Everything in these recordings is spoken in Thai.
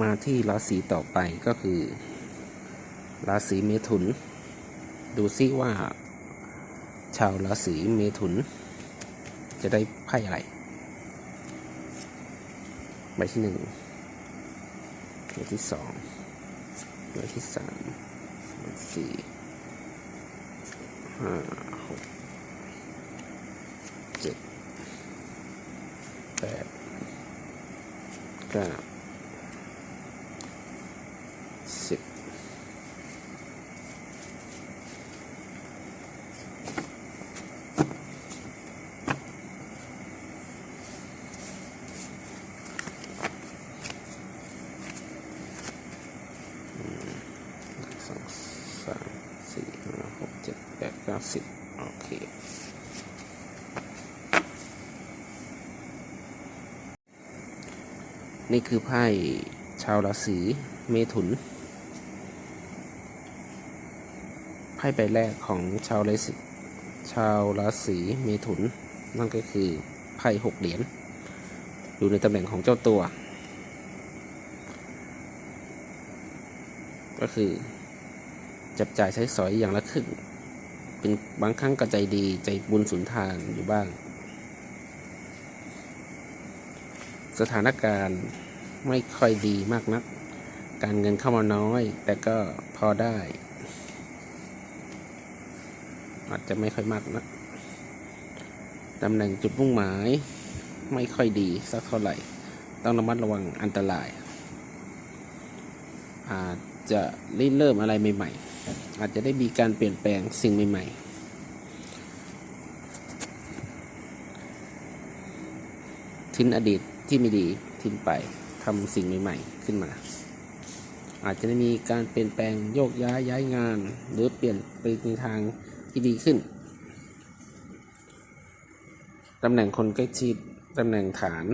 มาที่ราศีต่อไปก็คือ ราศีเมถุน ดูซิว่า ชาวราศีเมถุน จะได้ไพ่อะไรใบที่หนึ่งใบที่สองใบที่สามใบที่สี่ห้าหกเจ็ดแปดเก้า องสามสี่ห้าหกเจ็ดแปดเก้าสิบโอเคนี่คือไพ่ชาวราศีเมถุน ไพ่ใบแรกของชาวราศีชาวราศีเมถุน นั่นก็คือไพ่หกเหรียญอยู่ในตำแหน่งของเจ้าตัว ก็คือ จับจ่ายใช้สอยอย่างละครึ่ง เป็นบางครั้งก็ใจดีใจบุญสุนทานอยู่บ้าง สถานการณ์ไม่ค่อยดีมากนัก การเงินเข้ามาน้อย แต่ก็พอได้ อาจจะไม่ค่อยมากนะตำแหน่งจุดมุ่งหมายไม่ค่อยดีสักเท่าไหร่ ต้องระมัดระวังอันตราย อาจจะริเริ่มอะไรใหม่ ๆ อาจจะได้มีการเปลี่ยนแปลงสิ่งใหม่ๆทิ้นอดีตที่ไม่ดีทิ้งไปทำสิ่งใหม่ๆขึ้นมา อาจจะได้มีการเปลี่ยนแปลงโยกย้ายย้ายงาน หรือเปลี่ยนไปในทางที่ดีขึ้นตำแหน่งคนใกล้ชิดตำแหน่งฐาน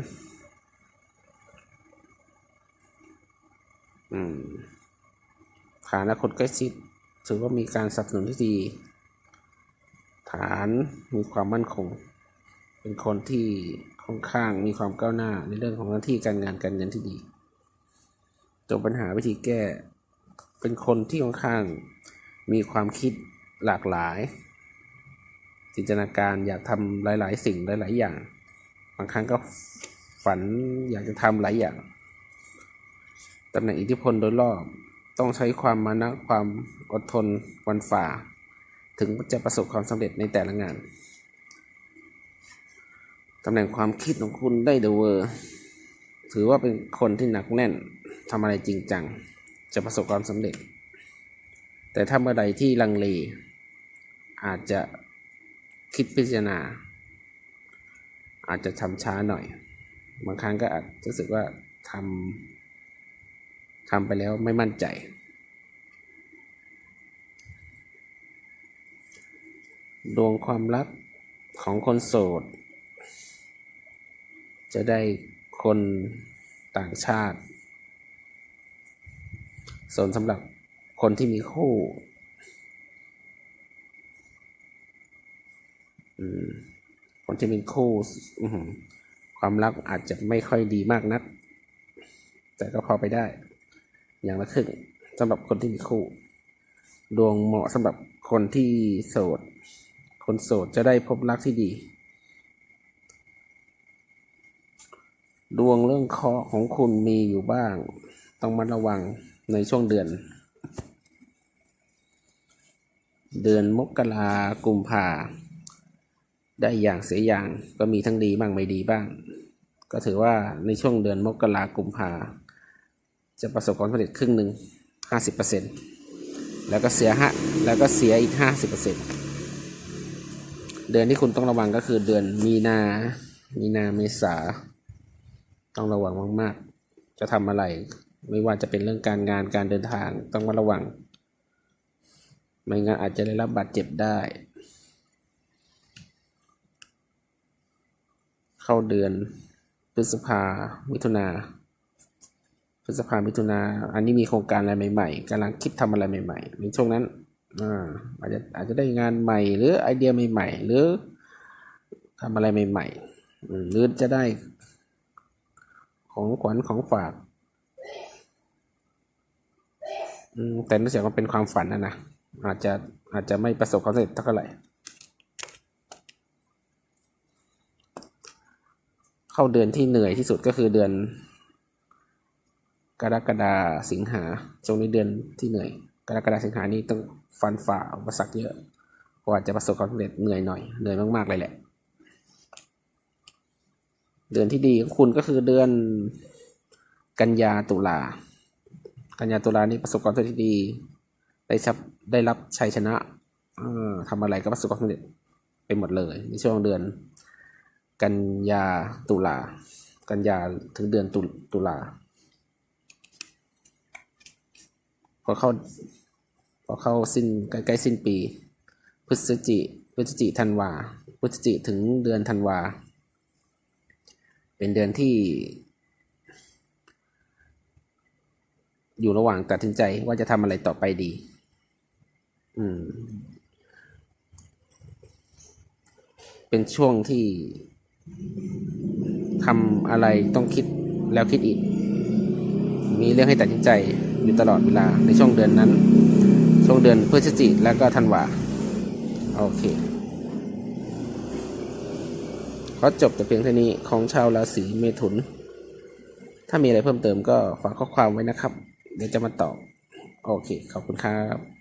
ฐานและคนใกล้ชิด ถือว่ามีการสนับสนุนที่ดี ฐานมีความมั่นคง เป็นคนที่ค่อนข้างมีความก้าวหน้าในเรื่องของหน้าที่การงานการเงินที่ดีจบปัญหาวิธีแก้ เป็นคนที่ค่อนข้างมีความคิดหลากหลาย จินตนาการอยากทำหลาย ๆ สิ่งหลาย ๆ อย่าง บางครั้งก็ฝันอยากจะทำหลายอย่างตำแหน่งอิทธิพลโดยรอบ ต้องใช้ความมานะความอดทนวันฝ่า ถึงจะประสบความสำเร็จในแต่ละงานตำแหน่งความคิดของคุณได้เดเวอร์ ถือว่าเป็นคนที่หนักแน่นทำอะไรจริงจัง จะประสบความสำเร็จ แต่ถ้าเมื่อใดที่ลังเล อาจจะคิดพิจารณา อาจจะทำช้าหน่อย บางครั้งก็อาจจะรู้สึกว่าทำ ทำไปแล้วไม่มั่นใจ ดวงความรักของคนโสด จะได้คนต่างชาติ ส่วนสำหรับคนที่มีคู่คนที่มีคู่ความรักอาจจะไม่ค่อยดีมากนัก แต่ก็พอไปได้ อย่างละครึ่งสำหรับคนที่มีคู่ ดวงเหมาะสำหรับคนที่โสด คนโสดจะได้พบรักที่ดี ดวงเรื่องเคาะของคุณมีอยู่บ้าง ต้องมาระวังในช่วงเดือน เดือนมกรากุมภาได้อย่างเสียอย่างก็มีทั้งดีบ้างไม่ดีบ้าง ก็ถือว่าในช่วงเดือนมกรากุมภา จะประสบความสำเร็จครึ่งหนึ่งห้าสิบเปอร์เซ็นแล้วก็เสียฮะแล้วก็เสียอีกห้าสิบเปอร์เซ็นเดือนที่คุณต้องระวังก็คือเดือนมีนา มีนาเมษา ต้องระวังมากๆ จะทำอะไร ไม่ว่าจะเป็นเรื่องการงานการเดินทางต้องมาระวัง ไม่งั้นอาจจะได้รับบาดเจ็บได้ เข้าเดือนพฤษภามิถุนา พฤษภามิถุนา อันนี้มีโครงการอะไรใหม่ๆกำลังคิดทำอะไรใหม่ๆในช่วงนั้นอ่าอาจจะอาจจะได้งานใหม่ หรือไอเดียใหม่ ๆ หรือทำอะไรใหม่ๆหรือจะได้ของขวัญของฝากอืมแต่รู้สึกว่าเป็นความฝันนะนะอาจจะอาจจะไม่ประสบความสำเร็จเท่าไหร่ เข้าเดือนที่เหนื่อยที่สุดก็คือเดือน กรกฎาสิงหาช่วงนี้เดือนที่เหนื่อย กรกฎาสิงหานี่ต้องฟันฝ่าอุปสรรคเยอะกว่าจะประสบความสำเร็จเหนื่อยหน่อยเหนื่อยมากๆเลยแหละ เดือนที่ดีของคุณก็คือเดือนกันยาตุลา กันยาตุลานี่ประสบความสำเร็จที่ดี ได้ชับได้รับชัยชนะเอ่อทำอะไรก็ประสบความสำเร็จไปหมดเลย ในช่วงเดือน กันยาตุลา กันยาถึงเดือนตุตุลา พอเข้าพอเข้าสิ้นใกล้ๆสิ้นปี พฤศจิพฤศจิธันวาพฤศจิถึงเดือนธันวา เป็นเดือนที่ อยู่ระหว่างตัดสินใจว่าจะทำอะไรต่อไปดี อืม เป็นช่วงที่ทำอะไรต้องคิดแล้วคิดอีก มีเรื่องให้ตัดสินใจ อยู่ตลอดเวลาในช่วงเดือนนั้น ช่วงเดือนพฤศจิกและก็ธันวาโอเคขอจบแต่เพียงเท่านี้ของชาวราศีเมถุน ถ้ามีอะไรเพิ่มเติมก็ฝากข้อความไว้นะครับ เดี๋ยวจะมาตอบ โอเค ขอบคุณครับ